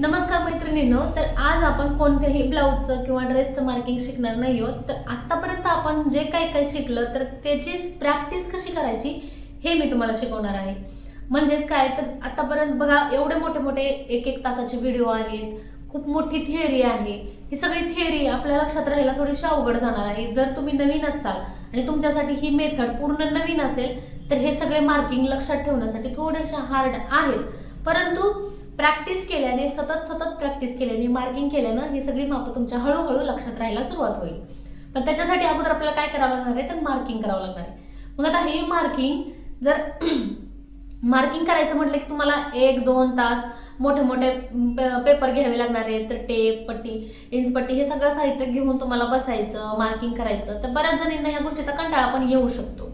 नमस्कार मैत्रिणींनो तर आज आपण कोणत्याही ब्लाऊजचं किंवा ड्रेसचं मार्किंग शिकणार नाही आहोत. तर आत्तापर्यंत आपण जे काही काही शिकलं तर त्याची प्रॅक्टिस कशी करायची हे मी तुम्हाला शिकवणार आहे. म्हणजेच काय तर आतापर्यंत बघा एवढे मोठे मोठे एक एक तासाचे व्हिडिओ आहेत खूप मोठी थिअरी आहे. ही सगळी थिअरी आपल्या लक्षात राहायला थोडीशी अवघड जाणार आहे. जर तुम्ही नवीन असाल आणि तुमच्यासाठी ही मेथड पूर्ण नवीन असेल तर हे सगळे मार्किंग लक्षात ठेवण्यासाठी थोडेसे हार्ड आहेत. परंतु प्रॅक्टिस केल्याने सतत सतत प्रॅक्टिस केल्याने मार्किंग केल्यानं ही सगळी मापं तुमच्या हळूहळू लक्षात राहायला सुरुवात होईल. पण त्याच्यासाठी अगोदर आपल्याला काय करावं लागणार आहे? तर मार्किंग करावं लागणार आहे. मग आता हे मार्किंग जर मार्किंग करायचं म्हटलं की तुम्हाला एक दोन तास मोठे मोठे पेपर घ्यावे लागणार आहेत. तर टेप पट्टी इंच पट्टी हे सगळं साहित्य घेऊन तुम्हाला बसायचं मार्किंग करायचं. तर बऱ्याच जणींना ह्या गोष्टीचा कंटाळा पण येऊ शकतो.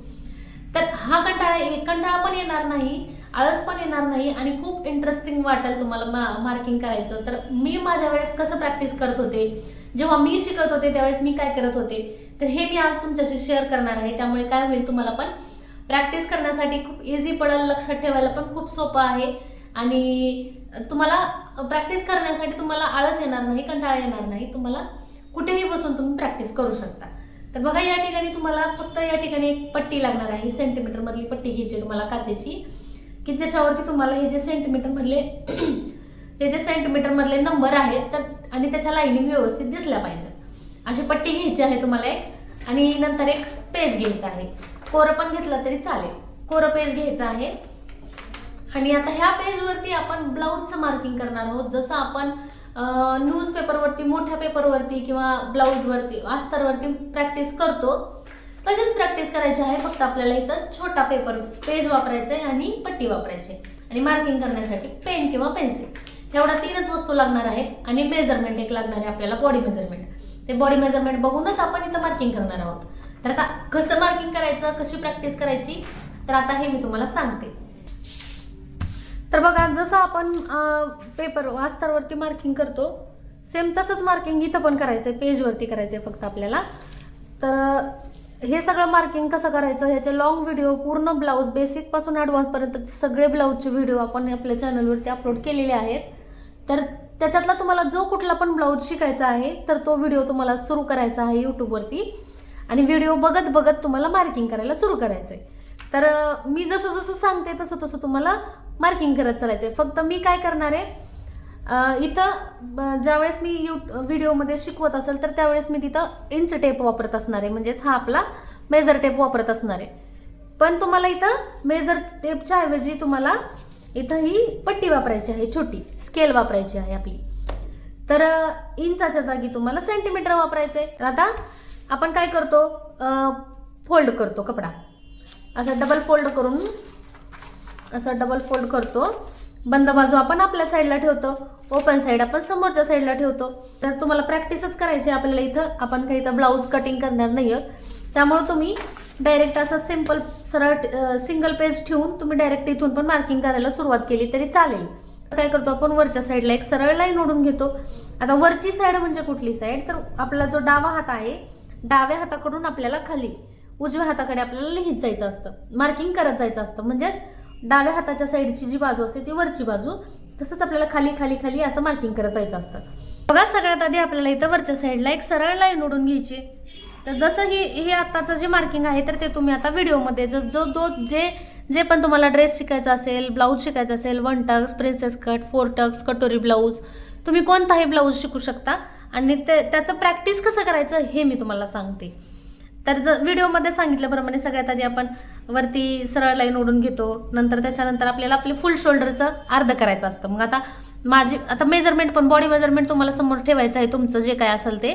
तर हा कंटाळा कंटाळा पण येणार नाही. आळस पण येणार नाही आणि खूप इंटरेस्टिंग वाटेल तुम्हाला मा मार्किंग करायचं. तर मी माझ्या वेळेस कसं प्रॅक्टिस करत होते जेव्हा मी शिकत होते त्यावेळेस मी काय करत होते तर हे मी आज तुमच्याशी शेअर करणार आहे. त्यामुळे काय होईल तुम्हाला पण प्रॅक्टिस करण्यासाठी खूप इझी पडेल लक्षात ठेवायला पण खूप सोपं आहे. आणि तुम्हाला प्रॅक्टिस करण्यासाठी तुम्हाला आळस येणार नाही कंटाळा येणार नाही. तुम्हाला कुठेही बसून तुम्ही प्रॅक्टिस करू शकता. तर बघा या ठिकाणी तुम्हाला फक्त या ठिकाणी एक पट्टी लागणार आहे. सेंटीमीटर मधली पट्टी घ्यायची तुम्हाला काचेची. की त्याच्यावरती तुम्हाला हे जे सेंटीमीटर मधले हे जे सेंटीमीटर मधले नंबर आहेत तर आणि त्याच्या लाईनिंग व्यवस्थित दिसल्या पाहिजे अशी पट्टी घ्यायची आहे तुम्हाला एक आणि नंतर एक पेज घ्यायचा आहे. कोरं पण घेतलं तरी चालेल. कोरं पेज घ्यायचा आहे. आणि आता ह्या पेजवरती आपण ब्लाऊजचं मार्किंग करणार आहोत. जसं आपण न्यूज पेपरवरती मोठ्या पेपरवरती किंवा ब्लाऊजवरती अस्तरवरती प्रॅक्टिस करतो तसेच प्रॅक्टिस करायची आहे. फक्त आपल्याला इथं छोटा पेपर पेज वापरायचा आहे आणि पट्टी वापरायची आहे. आणि मार्किंग करण्यासाठी पेन किंवा पेन्सिल एवढ्या तीनच वस्तू लागणार आहेत आणि मेजरमेंट एक लागणार आहे आपल्याला बॉडी मेजरमेंट ते बॉडी मेजरमेंट बघूनच आपण इथं मार्किंग करणार आहोत. तर आता कसं मार्किंग करायचं कशी प्रॅक्टिस करायची? तर आता हे मी तुम्हाला सांगते. तर बघा जसं आपण पेपर अस्तरवरती मार्किंग करतो सेम तसंच मार्किंग इथं पण करायचं आहे पेजवरती करायचं आहे फक्त आपल्याला. तर हे सगळं मार्किंग कसं करायचं? ह्याचे लॉंग व्हिडिओ पूर्ण ब्लाऊज बेसिकपासून ॲडव्हान्सपर्यंत सगळे ब्लाऊजचे व्हिडिओ आपण आपल्या चॅनलवरती अपलोड केलेले आहेत. तर त्याच्यातला तुम्हाला जो कुठला पण ब्लाऊज शिकायचा आहे तर तो व्हिडिओ तुम्हाला सुरू करायचा आहे यूट्यूबवरती आणि व्हिडिओ बघत बघत तुम्हाला मार्किंग करायला सुरू करायचं आहे तर मी जसं जसं सांगते तसं तसं तुम्हाला मार्किंग करत चालायचं आहे फक्त मी काय करणार आहे इथं ब- ज्यावेळेस मी यू व्हिडिओमध्ये शिकवत असेल तर त्यावेळेस मी तिथं इंच टेप वापरत असणार आहे. म्हणजेच हा आपला मेजर टेप वापरत असणार आहे. पण तुम्हाला इथं मेजर टेपच्या ऐवजी तुम्हाला इथं ही पट्टी वापरायची आहे छोटी. स्केल वापरायची आहे आपली. तर इंचाच्या जागी तुम्हाला सेंटीमीटर वापरायचं आहे आता आपण काय करतो? फोल्ड करतो कपडा. असा डबल फोल्ड करून असं डबल फोल्ड करतो. बंद बाजू आपण आपल्या साईडला ठेवतो ओपन साईड आपण समोरच्या साईडला ठेवतो. तर तुम्हाला प्रॅक्टिसच करायची आहे आपल्याला इथं. आपण काही इथं ब्लाऊज कटिंग करणार नाही आहोत त्यामुळे तुम्ही डायरेक्ट असं सिंपल सरळ सिंगल पेज ठेवून तुम्ही डायरेक्ट इथून पण मार्किंग करायला सुरुवात केली तरी चालेल. काय करतो आपण वरच्या साईडला एक सरळ लाईन ओढून घेतो. आता वरची साईड म्हणजे कुठली साईड तर आपला जो डावा हात आहे डाव्या हाताकडून आपल्याला खाली उजव्या हाताकडे आपल्याला लिहित जायचं असतं. मार्किंग करत जायचं असतं. म्हणजेच डाव्या हाताच्या साईडची जी बाजू असते ती वरची बाजू तसंच आपल्याला खाली खाली खाली असं मार्किंग करत जायचं असतं बघा सगळ्यात आधी आपल्याला इथं वरच्या साईडला एक सरळ लाईन ओढून घ्यायची तर जसं ही हे आत्ताचं जे मार्किंग आहे तर ते तुम्ही आता व्हिडिओमध्ये जो जो दो जे जे पण तुम्हाला ड्रेस शिकायचा असेल ब्लाऊज शिकायचा असेल one tucks princess cut four tucks कटोरी ब्लाऊज तुम्ही कोणताही ब्लाऊज शिकू शकता. आणि ते त्याचं प्रॅक्टिस कसं करायचं हे मी तुम्हाला सांगते. तर ज व्हिडिओमध्ये सांगितल्याप्रमाणे सगळ्यात आधी आपण वरती सरळ लाईन ओढून घेतो. नंतर त्याच्यानंतर आपल्याला आपले फुल शोल्डरचं अर्ध करायचं असतं. मग आता माझी आता मेजरमेंट पण बॉडी मेजरमेंट तुम्हाला समोर ठेवायचं आहे. तुमचं जे काय असेल ते.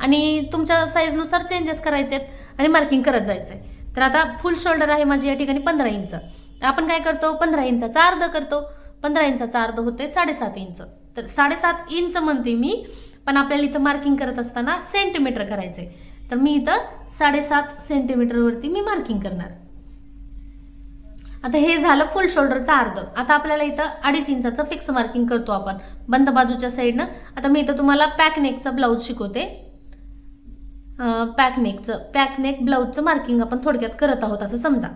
आणि तुमच्या साईजनुसार चेंजेस करायचे आहेत आणि मार्किंग करत जायचं आहे तर आता फुल शोल्डर आहे माझी या ठिकाणी पंधरा इंच. तर आपण काय करतो? पंधरा इंचाचा अर्ध करतो. पंधरा इंचाचा अर्ध होते साडेसात इंच. तर साडेसात इंच म्हणते मी पण आपल्याला इथं मार्किंग करत असताना सेंटीमीटर करायचे तर मी इथं साडेसात सेंटीमीटरवरती मी मार्किंग करणार. आता हे झालं फुल शोल्डरचं अर्ध. आता आपल्याला इथं अडीच इंचाचं फिक्स मार्किंग करतो आपण. बंद बाजूच्या साईडनं आता मी इथं तुम्हाला पॅकनेकचं ब्लाऊज शिकवते. पॅकनेकचं पॅकनेक ब्लाऊजचं मार्किंग आपण थोडक्यात करत आहोत असं समजा.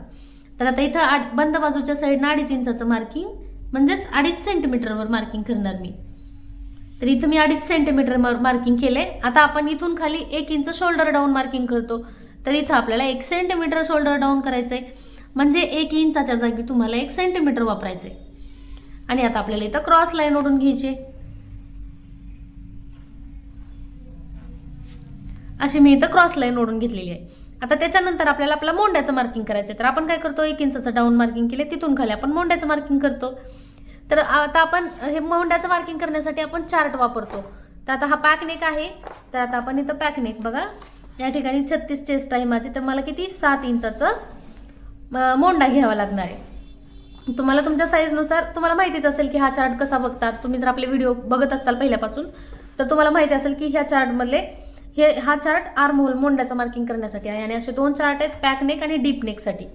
तर आता इथं आड बंद बाजूच्या साईडनं अडीच इंचाचं मार्किंग म्हणजेच अडीच सेंटीमीटरवर मार्किंग करणार मी. तर इथं मी अडीच सेंटीमीटर मार्किंग केले आता आपण इथून खाली एक इंच शोल्डर डाऊन मार्किंग करतो. तर इथं आपल्याला एक सेंटीमीटर शोल्डर डाऊन करायचं आहे म्हणजे एक इंचाच्या जागी तुम्हाला एक सेंटीमीटर वापरायचं आहे आणि आता आपल्याला इथं क्रॉस लाईन ओढून घ्यायची आहे. अशी मी इथं क्रॉस लाईन ओढून घेतलेली आहे. आता त्याच्यानंतर आपल्याला आपला मोंड्याचं मार्किंग करायचं आहे तर आपण काय करतो एक इंचाचं डाऊन मार्किंग केले तिथून खाली आपण मोंड्याचं मार्किंग करतो. तर आता आपण हे मोंड्याचं मार्किंग करण्यासाठी आपण चार्ट वापरतो. तर आता हा पॅकनेक आहे. तर आता आपण इथं पॅकनेक बघा. या ठिकाणी छत्तीस चेस्ट आहे माझी. तर मला किती? सात इंचाचं मोंडा घ्यावा लागणार आहे. तुम्हाला तुमच्या साईजनुसार तुम्हाला माहितीच असेल की हा चार्ट कसा बघतात. तुम्ही जर आपले व्हिडिओ बघत असाल पहिल्यापासून तर तुम्हाला माहिती असेल की ह्या चार्टमधले हे हा चार्ट आर्म होल मोंड्याचं मार्किंग करण्यासाठी आहे. आणि असे दोन चार्ट आहेत पॅक नेक आणि डीप नेकसाठी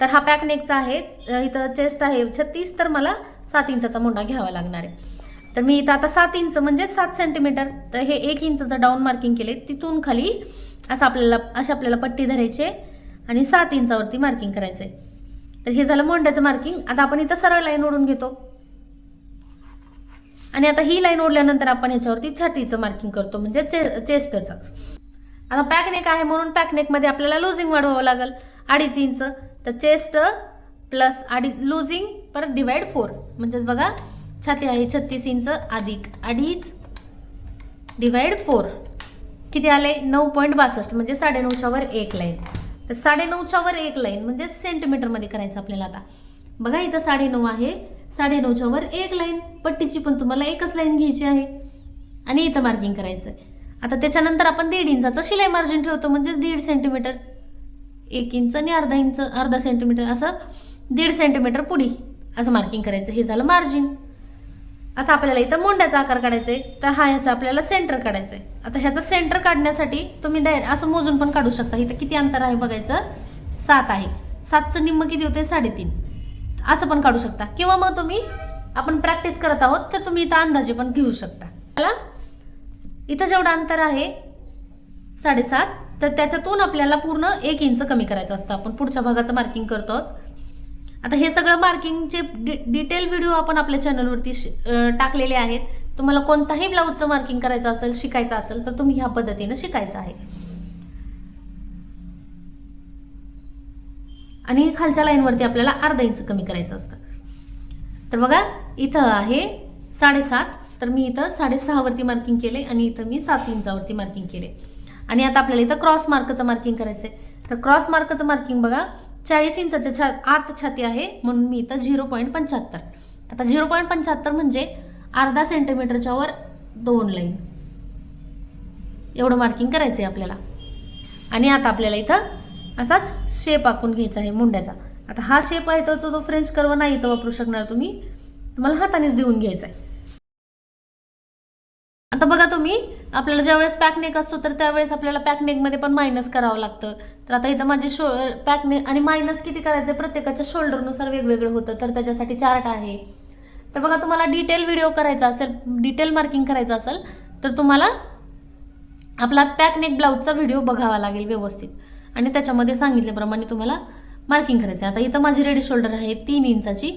तर हा पॅक नेकचा आहे इथं चेस्ट आहे छत्तीस तर मला सात इंचाचा मोंडा घ्यावा लागणार आहे. तर मी इथं आता सात इंच म्हणजे सात सेंटीमीटर तर हे एक इंचचं डाऊन मार्किंग केले तिथून खाली असं आपल्याला अशी आपल्याला पट्टी धरायची आहे. आणि सात इंचावरती मार्किंग करायचं आहे तर हे झालं मोंड्याचं मार्किंग आता आपण इथं सरळ लाईन ओढून घेतो. आणि आता ही लाईन ओढल्यानंतर आपण याच्यावरती छातीचं मार्किंग करतो म्हणजे चे चेस्टचं आता पॅकनेक आहे म्हणून पॅकनेकमध्ये आपल्याला लुझिंग वाढवावं लागेल. अडीच इंच. तर चेस्ट प्लस अडी लुझिंग पर डिवाइड फोर म्हणजेच बघा छाती आहे छत्तीस इंच अधिक अडीच डिवाइड फोर किती आले? नऊ पॉईंट बासष्ट म्हणजे साडेनऊच्यावर एक लाईन तर साडेनऊच्या वर एक लाईन म्हणजे सेंटीमीटरमध्ये करायचं आपल्याला आता. बघा इथं साडेनऊ आहे. साडेनऊच्या वर एक लाईन. पट्टीची पण तुम्हाला एकच लाईन घ्यायची आहे. आणि इथं मार्किंग करायचं आहे आता त्याच्यानंतर आपण दीड इंचाचं शिलाई मार्जिन ठेवतो म्हणजेच दीड सेंटीमीटर एक इंच आणि अर्धा इंच अर्धा सेंटीमीटर असं दीड सेंटीमीटर पुढी असं मार्किंग करायचं. हे झालं मार्जिन आता आपल्याला इथं मोंड्याचा आकार काढायचा आहे तर हा ह्याचा आपल्याला सेंटर काढायचं आहे आता ह्याचं सेंटर काढण्यासाठी तुम्ही डायरेक्ट असं मोजून पण काढू शकता. इथं किती अंतर आहे बघायचं? सात आहे. सातचं निम्म किती होते साडेतीन. असं पण काढू शकता. किंवा मग तुम्ही आपण प्रॅक्टिस करत आहोत तर तुम्ही इथं अंदाजे पण घेऊ शकता. मला इथं जेवढं अंतर आहे साडेसात तर त्याच्यातून आपल्याला पूर्ण एक इंच कमी करायचं असतं. आपण पुढच्या भागाचं मार्किंग करतो. आहोत. आता हे सगळं मार्किंगचे डि डिटेल व्हिडिओ आपण आपल्या चॅनलवरती श- टाकलेले आहेत. तुम्हाला कोणताही ब्लाऊजचं मार्किंग करायचं असेल शिकायचं असेल तर तुम्ही ह्या पद्धतीनं शिकायचं आहे. आणि खालच्या लाईनवरती आपल्याला अर्धा इंच कमी करायचं असतं. तर बघा इथं आहे साडेसात. तर मी इथं साडेसहावरती मार्किंग केले आणि इथं मी सात इंचावरती मार्किंग केले. आणि आता आपल्याला इथं क्रॉस मार्कचं मार्किंग करायचं आहे तर क्रॉस मार्कचं मार्किंग बघा चाळीस इंचाच्या छा आत छाती आहे म्हणून मी इथं झिरो पॉईंट पंच्याहत्तर. आता झिरो पॉईंट पंच्याहत्तर म्हणजे अर्धा सेंटीमीटरच्या वर दोन लाईन. एवढं मार्किंग करायचं आहे आपल्याला. आणि आता आपल्याला इथं असाच शेप आखून घ्यायचा आहे मुंड्याचा. आता हा शेप आहे तर तो तो फ्रेंच कर्व नाही तर वापरू शकणार तुम्ही. तुम्हाला हातानेच देऊन घ्यायचा आहे आता बघा तुम्ही आपल्याला ज्यावेळेस पॅकनेक असतो तर त्यावेळेस आपल्याला पॅकनेकमध्ये पण मायनस करावं लागतं. तर आता इथं माझे शो पॅकनेक आणि मायनस किती करायचं प्रत्येकाच्या शोल्डरनुसार वेगवेगळं होतं तर त्याच्यासाठी चार्ट आहे. तर बघा तुम्हाला डिटेल व्हिडिओ करायचा असेल डिटेल मार्किंग करायचं असेल तर तुम्हाला आपला पॅकनेक ब्लाऊजचा व्हिडिओ बघावा लागेल व्यवस्थित. आणि त्याच्यामध्ये सांगितल्याप्रमाणे तुम्हाला मार्किंग करायचं आहे. आता इथं माझी रेडी शोल्डर आहे तीन इंचाची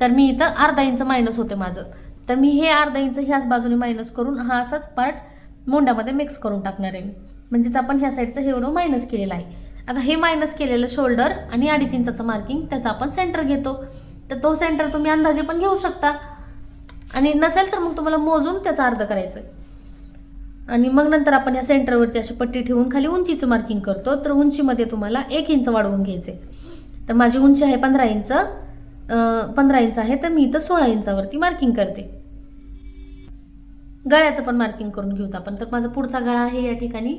तर मी इथं अर्धा इंच मायनस होते माझं. तर मी हे अर्धा इंच ह्याच बाजूने मायनस करून हा असाच पार्ट मोंड्यामध्ये मिक्स करून टाकणार आहे. म्हणजेच आपण ह्या साईडचं हे एवढं मायनस केलेलं आहे. आता हे मायनस केलेलं शोल्डर आणि अडीच इंचाचं मार्किंग त्याचा आपण सेंटर घेतो. तर तो सेंटर तुम्ही अंदाजे पण घेऊ शकता. आणि नसेल तर मग तुम्हाला मोजून त्याचा अर्ध करायचं आहे आणि मग नंतर आपण या सेंटरवरती अशी पट्टी ठेवून खाली उंचीचं मार्किंग करतो. तर उंचीमध्ये तुम्हाला एक इंच वाढवून घ्यायचे तर माझी उंची आहे पंधरा इंच. पंधरा इंच आहे तर मी इथं सोळा इंचावरती मार्किंग करते. गळ्याचं पण मार्किंग करून घेऊत आपण. तर माझा पुढचा गळा आहे या ठिकाणी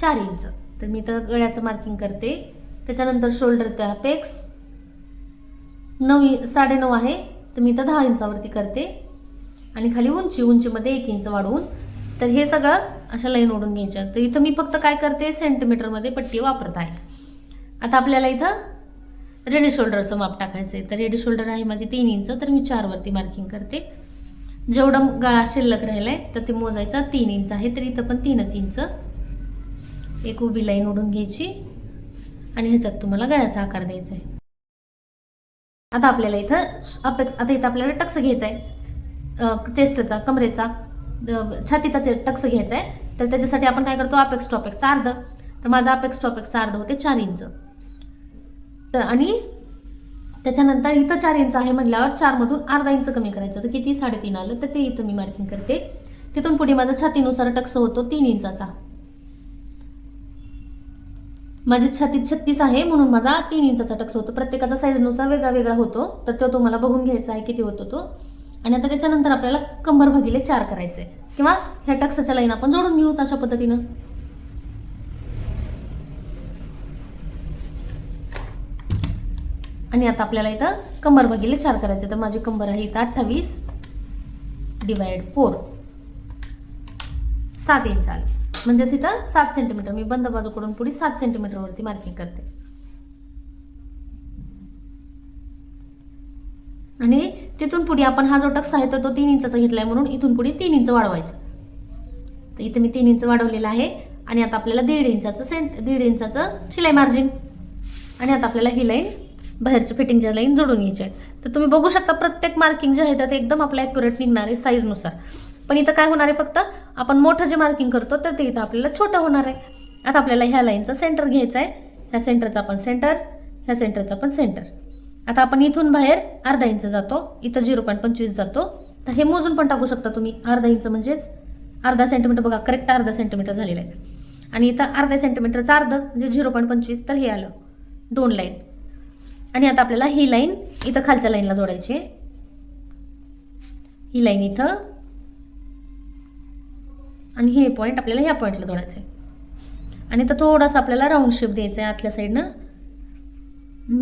चार इंच. तर मी इथं गळ्याचं मार्किंग करते. त्याच्यानंतर शोल्डर त्या पेक्स नऊ साडे साडेनऊ आहे. तर मी इथं दहा इंचावरती करते. आणि खाली उंची उंचीमध्ये एक इंच वाढवून. तर हे सगळं अशा लाईन ओढून घ्यायच्या. तर इथं मी फक्त काय करते सेंटीमीटरमध्ये पट्टी वापरत आहे. आता आपल्याला इथं रेडी शोल्डरचं माप टाकायचं आहे तर रेडी शोल्डर आहे माझी तीन इंच तर मी चारवरती मार्किंग करते. जेवढं गळा शिल्लक राहिला आहे तर ते मोजायचा तीन इंच आहे तर इथं पण तीनच इंच. एक उभी लाईन ओढून घ्यायची आणि ह्याच्यात तुम्हाला गळ्याचा आकार द्यायचा आहे आता आपल्याला इथं अपे आता इथं आपल्याला टक्स घ्यायचा आहे चेस्टचा कमरेचा द- छातीचा चे- टक्स घ्यायचा आहे तर त्याच्यासाठी आपण काय करतो अपेक्स टॉपेक्सचा अर्ध. तर माझा अपेक्स टॉपेक्सचा अर्ध होते चार इंच. तर आणि त्याच्यानंतर इथं चार इंच आहे म्हटल्यावर चारमधून अर्धा इंच कमी करायचं. तर किती? साडेतीन आलं. तर ते इथं मी मार्किंग करते. तिथून पुढे माझा छातीनुसार टक्स होतो तीन इंचाचा. माझी छातीत छत्तीस आहे म्हणून माझा तीन इंचाचा टक्स होतो. प्रत्येकाचा साईजनुसार वेगळा वेगळा होतो. तर तो तुम्हाला बघून घ्यायचा आहे किती होतो तो. आणि आता त्याच्यानंतर आपल्याला कंबर भगिले चार करायचे किंवा ह्या टक्साच्या लाईन आपण जोडून घेऊ अशा पद्धतीनं. आणि आता आपल्याला इथं कंबर भागिले चार करायचे. तर माझी कंबर आहे इथं अठ्ठावीस डिवाइड फोर सात इंच आले. म्हणजेच इथं सात सेंटीमीटर मी बंद बाजूकडून पुढे सात सेंटीमीटरवरती मार्किंग करते. आणि तिथून पुढे आपण हा जो टक्स आहे तर तो तीन इंचाचा घेतलाय म्हणून इथून पुढे तीन इंच वाढवायचं. तर इथं मी तीन इंच वाढवलेलं आहे. आणि आता आपल्याला दीड इंचाचं सेंट दीड इंचाचं शिलाई मार्जिन आणि आता आपल्याला ही लाईन बाहेरच्या फिटिंगच्या लाईन जोडून घ्यायची आहेत. तर तुम्ही बघू शकता प्रत्येक मार्किंग जे आहे तर ते एकदम आपल्या ॲक्युरेट निघणार आहे साईजनुसार पण इथं काय होणार आहे फक्त आपण मोठं जे मार्किंग करतो तर ते इथं आपल्याला छोटं होणार आहे. आता आपल्याला ह्या लाईनचा सेंटर घ्यायचा आहे. ह्या सेंटरचा पण सेंटर ह्या सेंटरचा पण सेंटर आता आपण इथून बाहेर अर्धा इंच जातो इथं झिरो पॉईंट पंचवीस जातो. तर हे मोजून पण टाकू शकता तुम्ही. अर्धा इंच म्हणजेच अर्धा सेंटीमीटर बघा करेक्ट अर्धा सेंटीमीटर झालेला आहे. आणि इथं अर्ध्या सेंटीमीटरचं अर्ध म्हणजे झिरो पॉईंट पंचवीस तर हे आलं. दोन लाईन आणि आता आपल्याला ही लाईन इथं खालच्या लाईनला जोडायची आहे. ही लाईन इथं. आणि हे पॉईंट आपल्याला ह्या पॉईंटला जोडायचं आहे. आणि इथं थोडासा आपल्याला राऊंड शेप द्यायचा आहे आतल्या साईडनं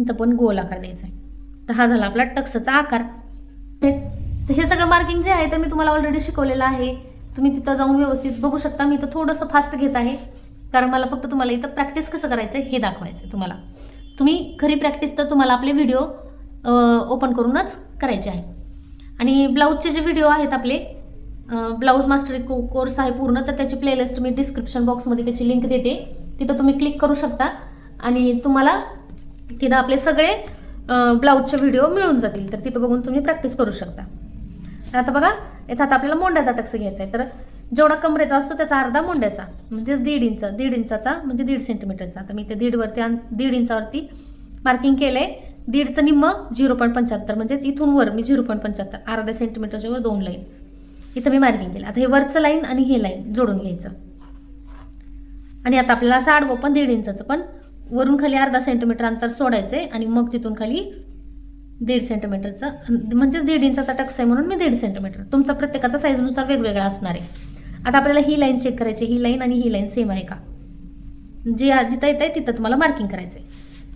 इथं पण गोल आकार द्यायचा आहे. तर हा झाला आपला टक्सचा आकार. हे- तर हे सगळं मार्किंग जे आहे ते मी तुम्हाला ऑलरेडी शिकवलेलं आहे. तुम्ही तिथं जाऊन व्यवस्थित बघू शकता. मी इथं थोडंसं फास्ट घेत आहे. कारण मला फक्त तुम्हाला इथं प्रॅक्टिस कसं करायचं आहे हे दाखवायचं आहे तुम्हाला. तुम्ही खरी प्रॅक्टिस तर तुम्हाला आपले व्हिडिओ ओपन करूनच करायचे आहे. आणि ब्लाऊजचे जे व्हिडिओ आहेत आपले ब्लाऊज मास्टरी को कोर्स आहे पूर्ण तर त्याची प्लेलिस्ट मी डिस्क्रिप्शन बॉक्समध्ये त्याची लिंक देते. तिथं तुम्ही क्लिक करू शकता. आणि तुम्हाला तिथं आपले सगळे ब्लाऊजचे व्हिडिओ मिळून जातील. तर तिथं बघून तुम्ही प्रॅक्टिस करू शकता. तर आता बघा इथं आता आपल्याला मोंड्याचा टक्स घ्यायचा आहे तर जेवढा कमरेचा असतो त्याचा अर्धा मोंड्याचा म्हणजे दीड इंच दीड इंचाचा म्हणजे दीड सेंटीमीटरचा तर मी ते दीडवरती आण दीड इंचावरती मार्किंग केलं आहे दीडचं निम्म झिरो पॉईंट पंच्याहत्तर म्हणजेच इथून वर मी झिरो पॉईंट पंच्याहत्तर अर्ध्या सेंटीमीटरच्या वर दोन लाईन इथं मी मार्किंग केलं. आता हे वरचं लाईन आणि हे लाईन जोडून घ्यायचं. आणि आता आपल्याला असं आडवं पण दीड इंचाचं पण वरून खाली अर्धा सेंटीमीटर अंतर सोडायचं आहे आणि मग तिथून खाली दीड सेंटीमीटरचं म्हणजेच दीड इंचाचा टक्स आहे म्हणून मी दीड सेंटीमीटर तुमचा प्रत्येकाचा साईजनुसार वेगवेगळा असणार आहे. आता आपल्याला ही लाईन चेक करायची ही लाईन आणि ही लाईन सेम आहे का? जी जिथं येत आहे तिथं तुम्हाला मार्किंग करायचं आहे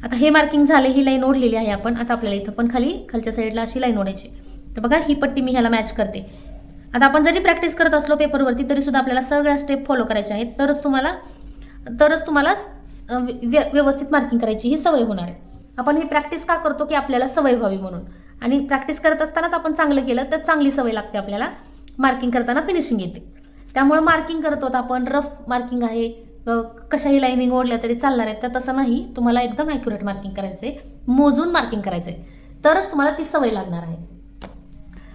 आता हे मार्किंग झाले ही लाईन ओढलेली आहे आपण. आता आपल्याला इथं पण खाली खालच्या साईडला अशी लाईन ओढायची तर बघा ही पट्टी मी ह्याला मॅच करते. आता आपण जरी प्रॅक्टिस करत असलो पेपरवरती तरी सुद्धा आपल्याला सगळ्या स्टेप फॉलो करायच्या आहेत. तरच तुम्हाला तरच तुम्हाला व्य- व्यवस्थित मार्किंग करायची ही सवय होणार आहे. आपण ही प्रॅक्टिस का करतो की आपल्याला सवय व्हावी म्हणून? आणि प्रॅक्टिस करत असतानाच आपण चांगलं केलं तर चांगली सवय लागते आपल्याला. मार्किंग करताना फिनिशिंग येते. त्यामुळे मार्किंग करत होत आपण. रफ मार्किंग आहे. कशाही लाईनिंग ओढल्या तरी चालणार आहेत. तर तसं नाही. तुम्हाला एकदम ॲक्युरेट मार्किंग करायचं आहे मोजून मार्किंग करायचं आहे तरच तुम्हाला ती सवय लागणार आहे.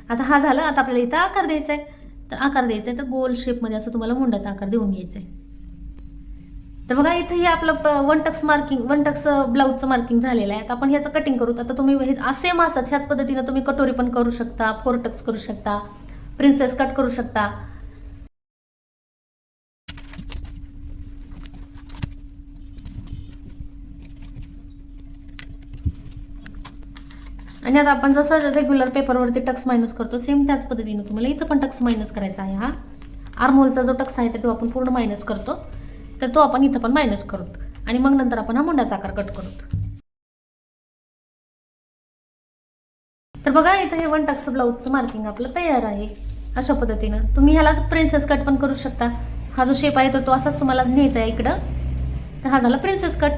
आता हा झाला. आता आपल्याला इथं आकार द्यायचा आहे तर आकार द्यायचा आहे तर गोल शेपमध्ये असं तुम्हाला मुंडाचा आकार देऊन घ्यायचा आहे तर बघा इथं हे आपलं one tucks marking one tucks ब्लाऊजचं marking झालेलं आहे. आता आपण ह्याचं कटिंग करू. आता तुम्ही हे असे असंच ह्याच पद्धतीनं तुम्ही कटोरी पण करू शकता फोर टक्स करू शकता प्रिन्सेस कट करू शकता. आणि आता आपण जसं रेग्युलर पेपरवरती टक्स मायनस करतो सेम त्याच पद्धतीने तुम्हाला इथं पण टक्स मायनस करायचा आहे हा. आर्मोलचा जो टक्स आहे तो आपण पूर्ण मायनस करतो. तर तो आपण इथं पण मायनस करतो. आणि मग नंतर आपण हा मुंडाचा आकार कट करतो. तर बघा इथं हे वन टक्स ब्लाऊजचं मार्किंग आपलं तयार आहे. अशा पद्धतीनं. तुम्ही ह्याला प्रिन्सेस कट पण करू शकता. हा जो शेप आहे तर तो असाच तुम्हाला न्यायचा आहे इकडं. तर हा झाला प्रिन्सेस कट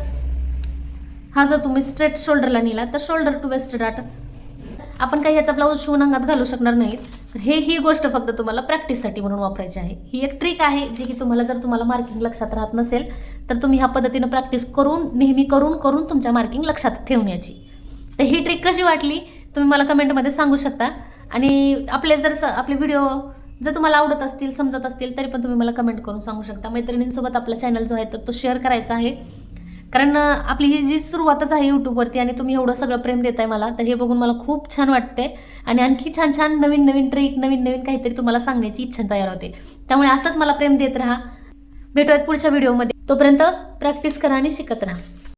हा जर तुम्ही स्ट्रेट शोल्डरला नेला तर शोल्डर टू वेस्ट डाट आपण काही ह्याचा ब्लाऊज शिवून अंगात घालू शकणार नाहीत. तर हे ही गोष्ट फक्त तुम्हाला प्रॅक्टिससाठी म्हणून वापरायची आहे. ही एक ट्रिक आहे जी की तुम्हाला जर तुम्हाला मार्किंग लक्षात राहत नसेल तर तुम्ही ह्या पद्धतीनं प्रॅक्टिस करून नेहमी करून करून तुमच्या मार्किंग लक्षात ठेवण्याची. तर ही ट्रिक कशी वाटली? तुम्ही मला कमेंटमध्ये सांगू शकता. आणि आपले जर स आपले व्हिडिओ जर तुम्हाला आवडत असतील समजत असतील तरी पण तुम्ही मला कमेंट करून सांगू शकता. मैत्रिणींसोबत आपला चॅनल जो आहे तर तो शेअर करायचा आहे. कारण आपली ही जी सुरुवातच आहे यूट्यूबवरती आणि तुम्ही एवढं सगळं प्रेम देताय मला तर हे बघून मला खूप छान वाटते आणि आणखी छान छान नवीन नवीन ट्रिक नवीन नवीन काहीतरी तुम्हाला सांगण्याची इच्छा तयार होते. त्यामुळे असंच मला प्रेम देत राहा. भेटूयात पुढच्या व्हिडिओमध्ये तोपर्यंत प्रॅक्टिस करा आणि शिकत राहा.